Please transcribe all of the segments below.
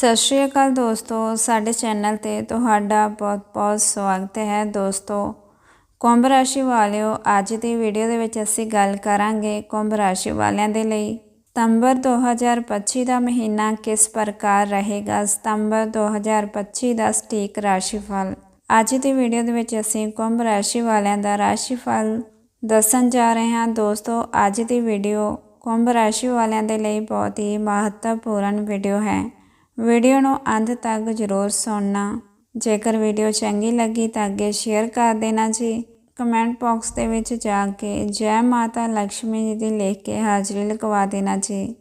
ਸਤਿ ਸ਼੍ਰੀ ਅਕਾਲ ਦੋਸਤੋ, ਸਾਡੇ ਚੈਨਲ ਤੇ ਤੁਹਾਡਾ ਬਹੁਤ-ਬਹੁਤ ਸਵਾਗਤ ਹੈ। ਦੋਸਤੋ, ਕੁੰਭ ਰਾਸ਼ੀ ਵਾਲਿਓ, ਅੱਜ ਦੀ ਵੀਡੀਓ ਦੇ ਵਿੱਚ ਅਸੀਂ ਗੱਲ ਕਰਾਂਗੇ ਕੁੰਭ ਰਾਸ਼ੀ ਵਾਲਿਆਂ ਦੇ ਲਈ। ਸਤੰਬਰ 2025 ਦਾ ਮਹੀਨਾ ਕਿਸ ਪ੍ਰਕਾਰ ਰਹੇਗਾ? ਸਤੰਬਰ 2025 ਦਾ ਸਟੀਕ ਰਾਸ਼ੀਫਲ। ਅੱਜ ਦੀ ਵੀਡੀਓ ਦੇ ਵਿੱਚ ਅਸੀਂ ਕੁੰਭ ਰਾਸ਼ੀ ਵਾਲਿਆਂ ਦਾ ਰਾਸ਼ੀਫਲ ਦੱਸਣ ਜਾ ਰਹੇ ਹਾਂ। ਦੋਸਤੋ, ਅੱਜ ਦੀ ਵੀਡੀਓ ਕੁੰਭ ਰਾਸ਼ੀ ਵਾਲਿਆਂ ਦੇ ਲਈ ਬਹੁਤ ਹੀ ਮਹੱਤਵਪੂਰਨ ਵੀਡੀਓ ਹੈ। ਵੀਡੀਓ ਨੂੰ ਅੰਤ ਤੱਕ ਜ਼ਰੂਰ ਸੁਣਨਾ। ਜੇਕਰ ਵੀਡੀਓ ਚੰਗੀ ਲੱਗੀ ਤਾਂ ਅੱਗੇ ਸ਼ੇਅਰ ਕਰ ਦੇਣਾ ਜੀ। ਕਮੈਂਟ ਬਾਕਸ ਦੇ ਵਿੱਚ ਜਾ ਕੇ ਜੈ ਮਾਤਾ ਲక్ష్ਮੀ ਜੀ ਦੀ ਲਿਖ ਕੇ ਹਾਜ਼ਰੀ ਲਗਵਾ ਦੇਣਾ ਜੀ।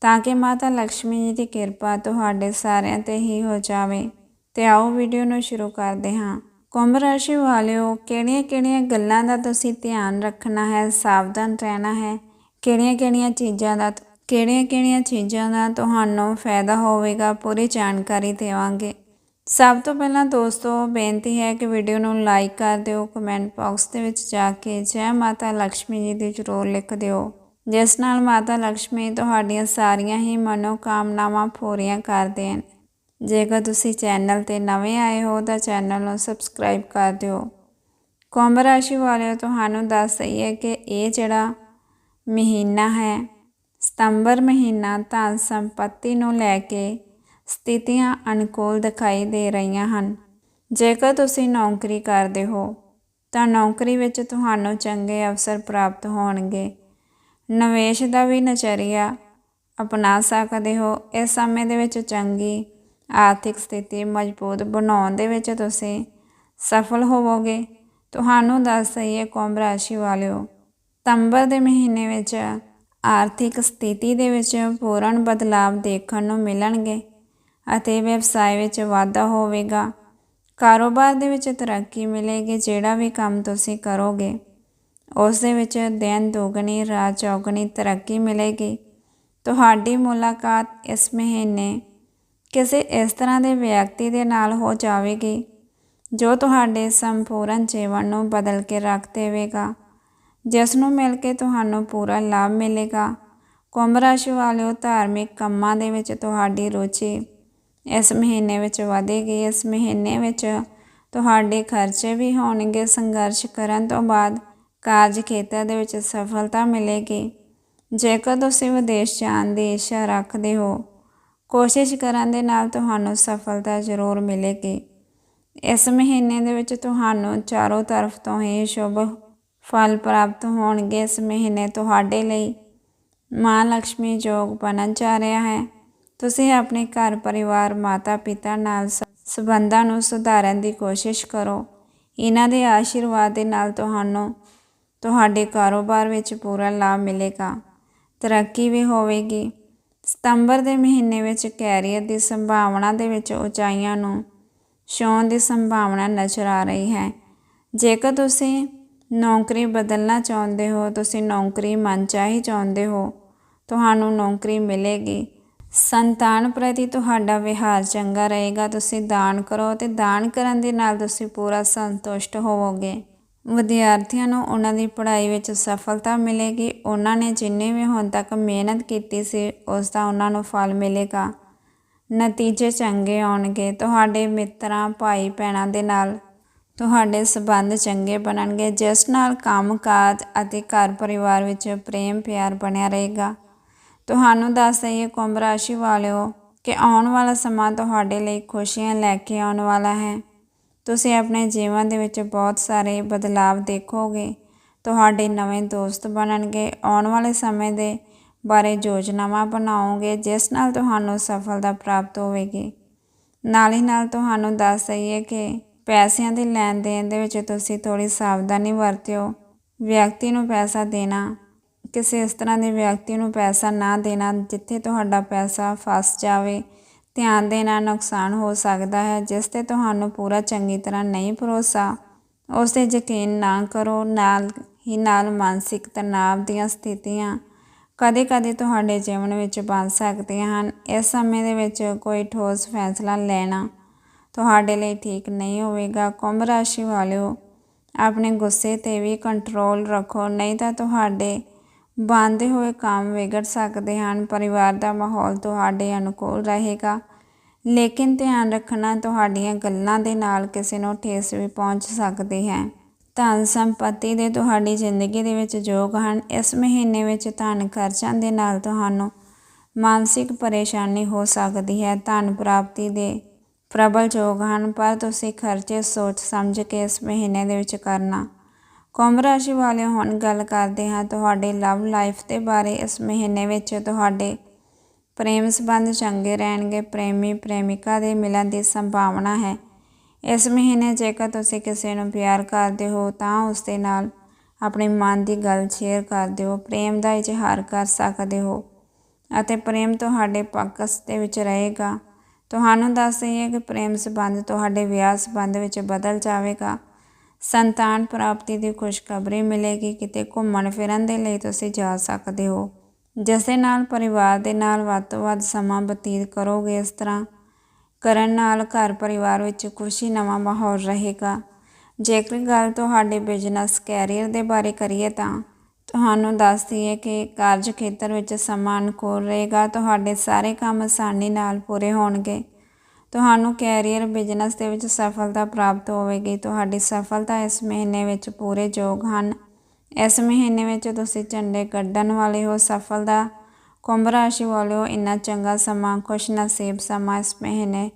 ਤਾਂ ਕਿ ਮਾਤਾ ਲక్ష్ਮੀ ਜੀ ਦੀ ਕਿਰਪਾ ਤੁਹਾਡੇ ਸਾਰਿਆਂ ਤੇ ਹੀ ਹੋ ਜਾਵੇ। ਤੇ ਆਓ ਵੀਡੀਓ ਨੂੰ ਸ਼ੁਰੂ ਕਰਦੇ ਹਾਂ। ਕੁੰਭ ਰਾਸ਼ੀ ਵਾਲਿਓ, ਕਿਹੜੀਆਂ-ਕਿਹੜੀਆਂ ਗੱਲਾਂ ਦਾ ਤੁਸੀਂ ਧਿਆਨ ਰੱਖਣਾ ਹੈ, ਸਾਵਧਾਨ ਰਹਿਣਾ ਹੈ, ਕਿਹੜੀਆਂ-ਕਿਹੜੀਆਂ ਚੀਜ਼ਾਂ ਦਾ ਕਿਹੜੀਆਂ-ਕਿਹੜੀਆਂ ਚੀਜ਼ਾਂ ਦਾ ਤੁਹਾਨੂੰ ਫਾਇਦਾ ਹੋਵੇਗਾ, ਪੂਰੀ ਜਾਣਕਾਰੀ ਦੇਵਾਂਗੇ। ਸਭ ਤੋਂ ਪਹਿਲਾਂ ਦੋਸਤੋ, ਬੇਨਤੀ ਹੈ ਕਿ ਵੀਡੀਓ ਨੂੰ ਲਾਈਕ ਕਰ ਦਿਓ, ਕਮੈਂਟ ਬਾਕਸ ਦੇ ਵਿੱਚ ਜਾ ਕੇ ਜੈ ਮਾਤਾ ਲక్ష్ਮੀ ਜੀ ਦੀ ਜ਼ਰੂਰ ਲਿਖ ਦਿਓ। ਜਿਸ ਨਾਲ ਮਾਤਾ ਲక్ష్ਮੀ ਤੁਹਾਡੀਆਂ ਸਾਰੀਆਂ ਹੀ ਮਨੋਕਾਮਨਾਵਾਂ ਪੂਰੀਆਂ ਕਰ ਦੇਣ। ਜੇਕਰ ਤੁਸੀਂ ਚੈਨਲ ਤੇ ਨਵੇਂ ਆਏ ਹੋ, ਤਾਂ ਚੈਨਲ ਨੂੰ ਸਬਸਕ੍ਰਾਈਬ ਕਰ ਦਿਓ। ਕੁੰਭ ਰਾਸ਼ੀ ਵਾਲਿਓ, ਤੁਹਾਨੂੰ ਦੱਸ ਰਹੀ ਹੈ ਕਿ ਇਹ ਜਿਹੜਾ ਮਹੀਨਾ ਹੈ ਸਤੰਬਰ ਮਹੀਨਾ ਧਨ ਸੰਪਤੀ ਨੂੰ ਲੈ ਕੇ ਸਥਿਤੀਆਂ ਅਨੁਕੂਲ ਦਿਖਾਈ ਦੇ ਰਹੀਆਂ ਹਨ। ਜੇਕਰ ਤੁਸੀਂ ਨੌਕਰੀ ਕਰਦੇ ਹੋ, ਤਾਂ ਨੌਕਰੀ ਵਿੱਚ ਤੁਹਾਨੂੰ ਚੰਗੇ ਅਵਸਰ ਪ੍ਰਾਪਤ ਹੋਣਗੇ। ਨਿਵੇਸ਼ ਦਾ ਵੀ ਨਜ਼ਰੀਆ ਅਪਣਾ ਸਕਦੇ ਹੋ। ਇਸ ਸਮੇਂ ਦੇ ਵਿੱਚ ਚੰਗੀ ਆਰਥਿਕ ਸਥਿਤੀ ਮਜ਼ਬੂਤ ਬਣਾਉਣ ਦੇ ਵਿੱਚ ਤੁਸੀਂ ਸਫਲ ਹੋਵੋਗੇ। ਤੁਹਾਨੂੰ ਦੱਸ ਦਈਏ ਕੁੰਭ ਰਾਸ਼ੀ ਵਾਲਿਓ, ਸਤੰਬਰ ਦੇ ਮਹੀਨੇ ਵਿੱਚ ਆਰਥਿਕ ਸਥਿਤੀ ਦੇ ਵਿੱਚ ਪੂਰਨ ਬਦਲਾਅ ਦੇਖਣ ਨੂੰ ਮਿਲਣਗੇ ਅਤੇ ਵਿਵਸਾਏ ਵਿੱਚ ਵਾਧਾ ਹੋਵੇਗਾ। ਕਾਰੋਬਾਰ ਦੇ ਵਿੱਚ ਤਰੱਕੀ ਮਿਲੇਗੀ, ਜਿਹੜਾ ਵੀ ਕੰਮ ਤੁਸੀਂ ਕਰੋਗੇ। ਉਸ ਦੇ ਵਿੱਚ ਦਿਨ ਦੁਗਣੀ, ਰਾਤ ਚੌਗਣੀ ਤਰੱਕੀ ਮਿਲੇਗੀ। ਤੁਹਾਡੀ ਮੁਲਾਕਾਤ ਇਸ ਮਹੀਨੇ ਕਿਸੇ ਇਸ ਤਰ੍ਹਾਂ ਦੇ ਵਿਅਕਤੀ ਦੇ ਨਾਲ ਹੋ ਜਾਵੇਗੀ, ਜੋ ਤੁਹਾਡੇ ਸੰਪੂਰਨ ਜੀਵਨ ਨੂੰ ਬਦਲ ਕੇ ਰੱਖ ਦੇਵੇਗਾ। ਜਿਸ ਨੂੰ ਮਿਲ ਕੇ ਤੁਹਾਨੂੰ ਪੂਰਾ ਲਾਭ ਮਿਲੇਗਾ। ਕੁੰਭ ਰਾਸ਼ੀ ਵਾਲਿਓ, ਧਾਰਮਿਕ ਕੰਮਾਂ ਦੇ ਵਿੱਚ ਤੁਹਾਡੀ ਰੁਚੀ ਇਸ ਮਹੀਨੇ ਵਿੱਚ ਵਧੇਗੀ। ਇਸ ਮਹੀਨੇ ਵਿੱਚ ਤੁਹਾਡੇ ਖਰਚੇ ਵੀ ਹੋਣਗੇ। ਸੰਘਰਸ਼ ਕਰਨ ਤੋਂ ਬਾਅਦ ਕਾਰਜ ਖੇਤਰ ਦੇ ਵਿੱਚ ਸਫਲਤਾ ਮਿਲੇਗੀ। ਜੇਕਰ ਤੁਸੀਂ ਵਿਦੇਸ਼ ਜਾਣ ਦੀ ਇੱਛਾ ਰੱਖਦੇ ਹੋ, ਕੋਸ਼ਿਸ਼ ਕਰਨ ਦੇ ਨਾਲ ਤੁਹਾਨੂੰ ਸਫਲਤਾ ਜ਼ਰੂਰ ਮਿਲੇਗੀ। ਇਸ ਮਹੀਨੇ ਦੇ ਵਿੱਚ ਤੁਹਾਨੂੰ ਚਾਰੋਂ ਤਰਫ ਤੋਂ ਹੀ ਸ਼ੁਭ ਫਲ ਪ੍ਰਾਪਤ ਹੋਣਗੇ ਇਸ ਮਹੀਨੇ ਤੁਹਾਡੇ ਲਈ। ਮਾਂ ਲక్ష్ਮੀ ਜੋਗ ਬਣਨ ਜਾ ਰਿਹਾ ਹੈ। ਤੁਸੀਂ ਆਪਣੇ ਘਰ ਪਰਿਵਾਰ ਮਾਤਾ ਪਿਤਾ ਨਾਲ ਸਬੰਧਾਂ ਨੂੰ ਸੁਧਾਰਨ ਦੀ ਕੋਸ਼ਿਸ਼ ਕਰੋ। ਇਹਨਾਂ ਦੇ ਆਸ਼ੀਰਵਾਦ ਦੇ ਨਾਲ ਤੁਹਾਨੂੰ, ਤੁਹਾਡੇ ਕਾਰੋਬਾਰ ਵਿੱਚ ਪੂਰਾ ਲਾਭ ਮਿਲੇਗਾ। ਤਰੱਕੀ ਵੀ ਹੋਵੇਗੀ। ਸਤੰਬਰ ਦੇ ਮਹੀਨੇ ਵਿੱਚ ਕੈਰੀਅਰ ਦੀ ਸੰਭਾਵਨਾ ਦੇ ਵਿੱਚ ਉਚਾਈਆਂ ਨੂੰ ਛੂਹਣ ਦੀ ਸੰਭਾਵਨਾ ਨਜ਼ਰ ਆ ਰਹੀ ਹੈ। ਜੇਕਰ ਤੁਸੀਂ ਨੌਕਰੀ ਬਦਲਣਾ ਚਾਹੁੰਦੇ ਹੋ, ਤੁਸੀਂ ਨੌਕਰੀ ਮਨਚਾਹੀ ਚਾਹੁੰਦੇ ਹੋ, ਤੁਹਾਨੂੰ ਨੌਕਰੀ ਮਿਲੇਗੀ। ਸੰਤਾਨ ਪ੍ਰਤੀ ਤੁਹਾਡਾ ਵਿਹਾਰ ਚੰਗਾ ਰਹੇਗਾ, ਤੁਸੀਂ ਦਾਨ ਕਰੋ ਤੇ ਦਾਨ ਕਰਨ ਦੇ ਨਾਲ ਤੁਸੀਂ ਪੂਰਾ ਸੰਤੁਸ਼ਟ ਹੋਵੋਗੇ। ਵਿਦਿਆਰਥੀਆਂ ਨੂੰ ਉਹਨਾਂ ਦੀ ਪੜ੍ਹਾਈ ਵਿੱਚ ਸਫਲਤਾ ਮਿਲੇਗੀ, ਉਹਨਾਂ ਨੇ ਜਿੰਨੇ ਵੀ ਹੁਣ ਤੱਕ ਮਿਹਨਤ ਕੀਤੀ ਸੀ, ਉਸ ਦਾ ਉਹਨਾਂ ਨੂੰ ਫਲ ਮਿਲੇਗਾ। ਨਤੀਜੇ ਚੰਗੇ ਆਉਣਗੇ, ਤੁਹਾਡੇ ਮਿੱਤਰਾਂ ਭਾਈ ਭੈਣਾਂ ਦੇ ਨਾਲ ਤੁਹਾਡੇ ਸਬੰਧ ਚੰਗੇ ਬਣਨਗੇ। ਜਿਸ ਨਾਲ ਕੰਮਕਾਜ ਅਤੇ ਘਰ ਪਰਿਵਾਰ ਵਿੱਚ ਪ੍ਰੇਮ ਪਿਆਰ ਬਣਿਆ ਰਹੇਗਾ। ਤੁਹਾਨੂੰ ਦੱਸ ਦਈਏ ਕੁੰਭ ਰਾਸ਼ੀ ਵਾਲਿਓ ਕਿ ਆਉਣ ਵਾਲਾ ਸਮਾਂ ਤੁਹਾਡੇ ਲਈ ਖੁਸ਼ੀਆਂ ਲੈ ਕੇ ਆਉਣ ਵਾਲਾ ਹੈ। ਤੁਸੀਂ ਆਪਣੇ ਜੀਵਨ ਦੇ ਵਿੱਚ ਬਹੁਤ ਸਾਰੇ ਬਦਲਾਅ ਦੇਖੋਗੇ। ਤੁਹਾਡੇ ਨਵੇਂ ਦੋਸਤ ਬਣਨਗੇ। ਆਉਣ ਵਾਲੇ ਸਮੇਂ ਦੇ ਬਾਰੇ ਯੋਜਨਾਵਾਂ ਬਣਾਓਗੇ, ਜਿਸ ਨਾਲ ਤੁਹਾਨੂੰ ਸਫਲਤਾ ਪ੍ਰਾਪਤ ਹੋਵੇਗੀ। ਨਾਲ ਹੀ ਨਾਲ ਤੁਹਾਨੂੰ ਦੱਸ ਦਈਏ ਕਿ ਪੈਸਿਆਂ ਦੇ ਲੈਣ ਦੇਣ ਦੇ ਵਿੱਚ ਤੁਸੀਂ ਥੋੜੀ ਸਾਵਧਾਨੀ ਵਰਤਿਓ। ਵਿਅਕਤੀ ਨੂੰ ਪੈਸਾ ਦੇਣਾ, ਕਿਸੇ ਇਸ ਤਰ੍ਹਾਂ ਦੇ ਵਿਅਕਤੀ ਨੂੰ ਪੈਸਾ ਨਾ ਦੇਣਾ ਜਿੱਥੇ ਤੁਹਾਡਾ ਪੈਸਾ ਫਸ ਜਾਵੇ, ਧਿਆਨ ਦੇਣਾ ਨੁਕਸਾਨ ਹੋ ਸਕਦਾ ਹੈ, ਜਿਸ ਤੇ ਤੁਹਾਨੂੰ ਪੂਰਾ ਚੰਗੀ ਤਰ੍ਹਾਂ ਨਹੀਂ ਭਰੋਸਾ। ਉਸ ਤੇ ਯਕੀਨ ਨਾ ਕਰੋ, ਨਾਲ ਹੀ ਨਾਲ ਮਾਨਸਿਕ ਤਣਾਅ ਦੀਆਂ ਸਥਿਤੀਆਂ ਕਦੇ-ਕਦੇ ਤੁਹਾਡੇ ਜੀਵਨ ਵਿੱਚ ਬਣ ਸਕਦੀਆਂ ਹਨ। ਇਸ ਸਮੇਂ ਦੇ ਵਿੱਚ ਕੋਈ ਠੋਸ ਫੈਸਲਾ ਲੈਣਾ ਤੁਹਾਡੇ ਲਈ ਠੀਕ ਨਹੀਂ ਹੋਵੇਗਾ। ਕੁੰਭ ਰਾਸ਼ੀ ਵਾਲਿਓ, ਆਪਣੇ ਗੁੱਸੇ ਤੇ ਵੀ ਕੰਟਰੋਲ ਰੱਖੋ। ਨਹੀਂ ਤਾਂ ਤੁਹਾਡੇ ਬੰਦੇ ਹੋਏ ਕੰਮ ਵਿਗੜ ਸਕਦੇ ਹਨ। ਪਰਿਵਾਰ ਦਾ ਮਾਹੌਲ ਤੁਹਾਡੇ ਅਨੁਕੂਲ ਰਹੇਗਾ। ਲੇਕਿਨ ਧਿਆਨ ਰੱਖਣਾ, ਤੁਹਾਡੀਆਂ ਗੱਲਾਂ ਦੇ ਨਾਲ ਕਿਸੇ ਨੂੰ ਠੇਸ ਵੀ ਪਹੁੰਚ ਸਕਦੀ ਹੈ। ਧਨ ਸੰਪਤੀ ਦੇ ਤੁਹਾਡੀ ਜ਼ਿੰਦਗੀ ਦੇ ਵਿੱਚ ਯੋਗ ਹਨ। ਇਸ ਮਹੀਨੇ ਵਿੱਚ ਧਨ ਖਰਚਾਂ ਦੇ ਨਾਲ ਤੁਹਾਨੂੰ ਮਾਨਸਿਕ ਪਰੇਸ਼ਾਨੀ ਹੋ ਸਕਦੀ ਹੈ। ਧਨ ਪ੍ਰਾਪਤੀ ਦੇ ਪ੍ਰਬਲ ਯੋਗ ਹਨ ਪਰ ਤੁਸੀਂ ਖਰਚੇ ਸੋਚ ਸਮਝ ਕੇ ਇਸ ਮਹੀਨੇ ਦੇ ਵਿੱਚ ਕਰਨਾ। ਕੁੰਭ ਰਾਸ਼ੀ ਵਾਲੇ ਹੁਣ ਗੱਲ ਕਰਦੇ ਹਾਂ ਤੁਹਾਡੇ ਲਵ ਲਾਈਫ ਦੇ ਬਾਰੇ। ਇਸ ਮਹੀਨੇ ਵਿੱਚ ਤੁਹਾਡੇ ਪ੍ਰੇਮ ਸੰਬੰਧ ਚੰਗੇ ਰਹਿਣਗੇ, ਪ੍ਰੇਮੀ ਪ੍ਰੇਮਿਕਾ ਦੇ ਮਿਲਣ ਦੀ ਸੰਭਾਵਨਾ ਹੈ। ਇਸ ਮਹੀਨੇ ਜੇਕਰ ਤੁਸੀਂ ਕਿਸੇ ਨੂੰ ਪਿਆਰ ਕਰਦੇ ਹੋ ਤਾਂ ਉਸ ਦੇ ਨਾਲ ਆਪਣੇ ਮਨ ਦੀ ਗੱਲ ਸ਼ੇਅਰ ਕਰਦੇ ਹੋ ਪ੍ਰੇਮ ਦਾ ਇਜ਼ਹਾਰ ਕਰ ਸਕਦੇ ਹੋ ਅਤੇ ਪ੍ਰੇਮ ਤੁਹਾਡੇ ਪੱਕਸ ਦੇ ਵਿੱਚ ਰਹੇਗਾ। ਤੁਹਾਨੂੰ ਦੱਸ ਦਈਏ ਕਿ ਪ੍ਰੇਮ ਸੰਬੰਧ ਤੁਹਾਡੇ ਵਿਆਹ ਸੰਬੰਧ ਵਿੱਚ ਬਦਲ ਜਾਵੇਗਾ। ਸੰਤਾਨ ਪ੍ਰਾਪਤੀ ਦੀ ਖੁਸ਼ਖਬਰੀ ਮਿਲੇਗੀ। ਕਿਤੇ ਘੁੰਮਣ ਫਿਰਨ ਦੇ ਲਈ ਤੁਸੀਂ ਜਾ ਸਕਦੇ ਹੋ। ਜਿਸ ਦੇ ਨਾਲ ਪਰਿਵਾਰ ਦੇ ਨਾਲ ਵੱਧ ਤੋਂ ਵੱਧ ਸਮਾਂ ਬਤੀਤ ਕਰੋਗੇ, ਇਸ ਤਰ੍ਹਾਂ ਕਰਨ ਨਾਲ ਘਰ ਪਰਿਵਾਰ ਵਿੱਚ ਖੁਸ਼ੀ ਨਵਾਂ ਮਾਹੌਲ ਰਹੇਗਾ। ਜੇਕਰ ਗੱਲ ਤੁਹਾਡੇ ਬਿਜ਼ਨਸ ਕੈਰੀਅਰ ਦੇ ਬਾਰੇ ਕਰੀਏ ਤਾਂ ਤੁਹਾਨੂੰ ਦੱਸ ਦਈਏ ਕਿ ਕਾਰਜ ਖੇਤਰ ਵਿੱਚ ਸਮਾਂ ਅਨੁਕੂਲ ਰਹੇਗਾ, ਤੁਹਾਡੇ ਸਾਰੇ ਕੰਮ ਆਸਾਨੀ ਨਾਲ ਪੂਰੇ ਹੋਣਗੇ। ਤੁਹਾਨੂੰ ਕੈਰੀਅਰ ਬਿਜ਼ਨਸ ਦੇ ਵਿੱਚ ਸਫਲਤਾ ਪ੍ਰਾਪਤ ਹੋਵੇਗੀ। ਤੁਹਾਡੀ ਸਫਲਤਾ ਇਸ ਮਹੀਨੇ ਵਿੱਚ ਪੂਰੇ ਯੋਗ ਹਨ। ਇਸ ਮਹੀਨੇ ਵਿੱਚ ਤੁਸੀਂ ਝੰਡੇ ਕੱਢਣ ਵਾਲੇ ਹੋ, ਸਫਲਤਾ, ਕੁੰਭ ਰਾਸ਼ੀ ਵਾਲੇ ਹੋ। ਇੰਨਾ ਚੰਗਾ ਸਮਾਂ ਖੁਸ਼ ਨਸੀਬ ਸਮਾਂ ਇਸ ਮਹੀਨੇ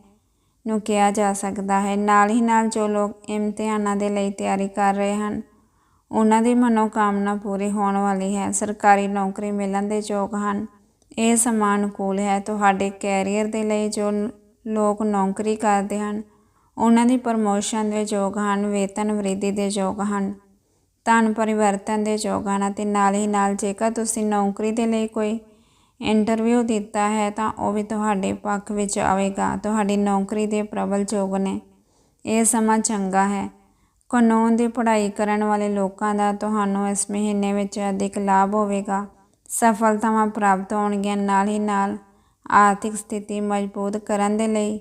ਨੂੰ ਕਿਹਾ ਜਾ ਸਕਦਾ ਹੈ। ਨਾਲ ਹੀ ਨਾਲ ਜੋ ਲੋਕ ਇਮਤਿਹਾਨਾਂ ਦੇ ਲਈ ਤਿਆਰੀ ਕਰ ਰਹੇ ਹਨ ਉਹਨਾਂ ਦੀ ਮਨੋਕਾਮਨਾ ਪੂਰੀ ਹੋਣ ਵਾਲੀ ਹੈ। ਸਰਕਾਰੀ ਨੌਕਰੀ ਮਿਲਣ ਦੇ ਯੋਗ ਹਨ। ਇਹ ਸਮਾਂ ਅਨੁਕੂਲ ਹੈ ਤੁਹਾਡੇ ਕੈਰੀਅਰ ਦੇ ਲਈ ਜੋ ਲੋਕ ਨੌਕਰੀ ਕਰਦੇ ਹਨ। ਉਹਨਾਂ ਦੀ ਪ੍ਰਮੋਸ਼ਨ ਦੇ ਯੋਗ ਹਨ, ਵੇਤਨ ਵ੍ਰਿੱਧੀ ਦੇ ਯੋਗ ਹਨ, ਧਨ ਪਰਿਵਰਤਨ ਦੇ ਯੋਗ ਹਨ ਅਤੇ ਨਾਲ ਹੀ ਨਾਲ ਜੇਕਰ ਤੁਸੀਂ ਨੌਕਰੀ ਦੇ ਲਈ ਕੋਈ ਇੰਟਰਵਿਊ ਦਿੱਤਾ ਹੈ ਤਾਂ ਉਹ ਵੀ ਤੁਹਾਡੇ ਪੱਖ ਵਿੱਚ ਆਵੇਗਾ। ਤੁਹਾਡੀ ਨੌਕਰੀ ਦੇ ਪ੍ਰਬਲ ਯੋਗ ਨੇ। ਇਹ ਸਮਾਂ ਚੰਗਾ ਹੈ। ਕਾਨੂੰਨ ਦੀ ਪੜ੍ਹਾਈ ਕਰਨ ਵਾਲੇ ਲੋਕਾਂ ਦਾ ਤੁਹਾਨੂੰ ਇਸ ਮਹੀਨੇ ਵਿੱਚ ਅਧਿਕ ਲਾਭ ਹੋਵੇਗਾ। ਸਫਲਤਾਵਾਂ ਪ੍ਰਾਪਤ ਹੋਣਗੀਆਂ ਨਾਲ ਹੀ ਨਾਲ ਆਰਥਿਕ ਸਥਿਤੀ ਮਜ਼ਬੂਤ ਕਰਨ ਦੇ ਲਈ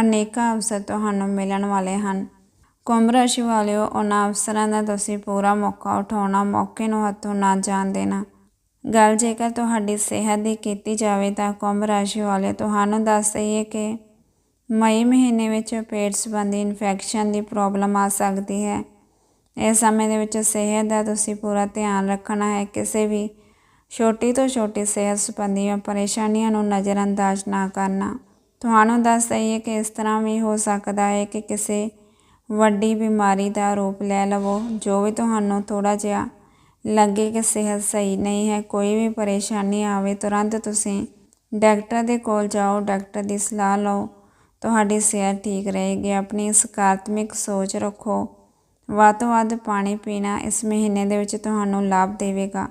ਅਨੇਕਾਂ ਅਵਸਰ ਤੁਹਾਨੂੰ ਮਿਲਣ ਵਾਲੇ ਹਨ। ਕੁੰਭ ਰਾਸ਼ੀ ਵਾਲਿਓ, ਉਹਨਾਂ ਅਵਸਰਾਂ ਦਾ ਤੁਸੀਂ ਪੂਰਾ ਮੌਕਾ ਉਠਾਉਣਾ, ਮੌਕੇ ਨੂੰ ਹੱਥੋਂ ਨਾ ਜਾਣ ਦੇਣਾ। ਗੱਲ ਜੇਕਰ ਤੁਹਾਡੀ ਸਿਹਤ ਦੀ ਕੀਤੀ ਜਾਵੇ ਤਾਂ ਕੁੰਭ ਰਾਸ਼ੀ ਵਾਲੇ ਤੁਹਾਨੂੰ ਦੱਸ ਦਈਏ ਕਿ ਮਈ ਮਹੀਨੇ ਵਿੱਚ ਪੇਟ ਸੰਬੰਧੀ ਇਨਫੈਕਸ਼ਨ ਦੀ ਪ੍ਰੋਬਲਮ ਆ ਸਕਦੀ ਹੈ। ਇਸ ਸਮੇਂ ਦੇ ਵਿੱਚ ਸਿਹਤ ਦਾ ਤੁਸੀਂ ਪੂਰਾ ਧਿਆਨ ਰੱਖਣਾ ਹੈ। ਕਿਸੇ ਵੀ ਛੋਟੀ ਤੋਂ ਛੋਟੀ ਸਿਹਤ ਸੰਬੰਧੀ ਪਰੇਸ਼ਾਨੀਆਂ ਨੂੰ ਨਜ਼ਰਅੰਦਾਜ਼ ਨਾ ਕਰਨਾ। ਤੁਹਾਨੂੰ ਦੱਸ ਦਈਏ ਕਿ ਇਸ ਤਰ੍ਹਾਂ ਵੀ ਹੋ ਸਕਦਾ ਹੈ ਕਿ ਕਿਸੇ ਵੱਡੀ ਬਿਮਾਰੀ ਦਾ ਰੂਪ ਲੈ ਲਵੋ, ਜੋ ਵੀ ਤੁਹਾਨੂੰ ਥੋੜਾ ਜਿਹਾ ਲੱਗੇ ਕਿ ਸਿਹਤ ਸਹੀ ਨਹੀਂ ਹੈ, ਕੋਈ ਵੀ ਪਰੇਸ਼ਾਨੀ ਆਵੇ, ਤੁਰੰਤ ਤੁਸੀਂ ਡਾਕਟਰ ਦੇ ਕੋਲ ਜਾਓ, ਡਾਕਟਰ ਦੀ ਸਲਾਹ ਲਓ। ਤੁਹਾਡੀ ਸਿਹਤ ਠੀਕ ਰਹੇਗੀ, ਆਪਣੀ ਸਕਾਰਾਤਮਕ ਸੋਚ ਰੱਖੋ। ਵੱਧ ਤੋਂ ਵੱਧ ਪਾਣੀ ਪੀਣਾ ਇਸ ਮਹੀਨੇ ਦੇ ਵਿੱਚ ਤੁਹਾਨੂੰ ਲਾਭ ਦੇਵੇਗਾ।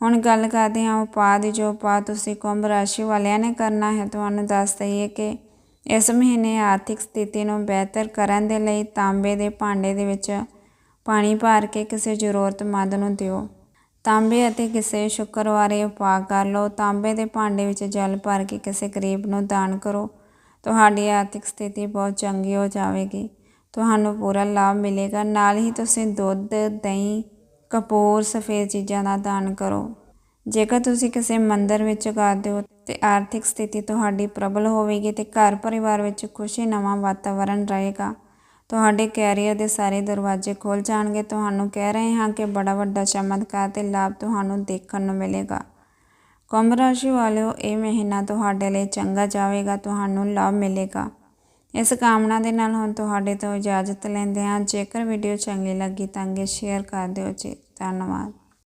ਹੁਣ ਗੱਲ ਕਰਦੇ ਹਾਂ ਉਪਾਅ ਦੀ, ਜੋ ਉਪਾਅ ਤੁਸੀਂ ਕੁੰਭ ਰਾਸ਼ੀ ਵਾਲਿਆਂ ਨੇ ਕਰਨਾ ਹੈ, ਤੁਹਾਨੂੰ ਦੱਸ ਦਈਏ ਕਿ ਇਸ ਮਹੀਨੇ ਆਰਥਿਕ ਸਥਿਤੀ ਨੂੰ ਬਿਹਤਰ ਕਰਨ ਦੇ ਲਈ ਤਾਂਬੇ ਦੇ ਭਾਂਡੇ ਦੇ ਵਿੱਚ ਪਾਣੀ ਭਰ ਕੇ ਕਿਸੇ ਜ਼ਰੂਰਤਮੰਦ ਨੂੰ ਦਿਓ। ਤਾਂਬੇ ਅਤੇ ਕਿਸੇ ਸ਼ੁੱਕਰਵਾਰੇ ਉਪਾਅ ਕਰ ਲਓ। ਤਾਂਬੇ ਦੇ ਭਾਂਡੇ ਵਿੱਚ ਜਲ ਭਰ ਕੇ ਕਿਸੇ ਗਰੀਬ ਨੂੰ ਦਾਨ ਕਰੋ। ਤੁਹਾਡੀ ਆਰਥਿਕ ਸਥਿਤੀ ਬਹੁਤ ਚੰਗੀ ਹੋ ਜਾਵੇਗੀ। ਤੁਹਾਨੂੰ ਪੂਰਾ ਲਾਭ ਮਿਲੇਗਾ। ਨਾਲ ਹੀ ਤੁਸੀਂ ਦੁੱਧ, ਦਹੀਂ, ਕਪੂਰ, ਸਫੇਦ ਚੀਜ਼ਾਂ ਦਾ ਦਾਨ ਕਰੋ। ਜੇਕਰ ਤੁਸੀਂ ਕਿਸੇ ਮੰਦਰ ਵਿੱਚ ਕਰਦੇ ਹੋ ਤੇ ਆਰਥਿਕ ਸਥਿਤੀ ਤੁਹਾਡੀ ਪ੍ਰਬਲ ਹੋਵੇਗੀ ਤੇ ਘਰ ਪਰਿਵਾਰ ਵਿੱਚ ਖੁਸ਼ੀ ਨਵਾਂ ਵਾਤਾਵਰਣ ਰਹੇਗਾ। ਤੁਹਾਡੇ ਕੈਰੀਅਰ ਦੇ ਸਾਰੇ ਦਰਵਾਜ਼ੇ ਖੁੱਲ ਜਾਣਗੇ। ਤੁਹਾਨੂੰ ਕਹਿ ਰਹੇ ਹਾਂ ਕਿ ਬੜਾ ਵੱਡਾ ਚਮਤਕਾਰ ਤੇ ਲਾਭ ਤੁਹਾਨੂੰ ਦੇਖਣ ਨੂੰ ਮਿਲੇਗਾ। ਕੁੰਭ ਰਾਸ਼ੀ ਵਾਲਿਓ, ਇਹ ਮਹੀਨਾ ਤੁਹਾਡੇ ਲਈ ਚੰਗਾ ਜਾਵੇਗਾ, ਤੁਹਾਨੂੰ ਲਾਭ ਮਿਲੇਗਾ। ਇਸ ਕਾਮਨਾ ਦੇ ਨਾਲ ਹੁਣ ਤੁਹਾਡੇ ਤੋਂ ਇਜਾਜ਼ਤ ਲੈਂਦੇ ਹਾਂ। ਜੇਕਰ ਵੀਡੀਓ ਚੰਗੀ ਲੱਗੀ ਤਾਂ ਅੱਗੇ ਸ਼ੇਅਰ ਕਰ ਦਿਓ ਜੀ। ਧੰਨਵਾਦ।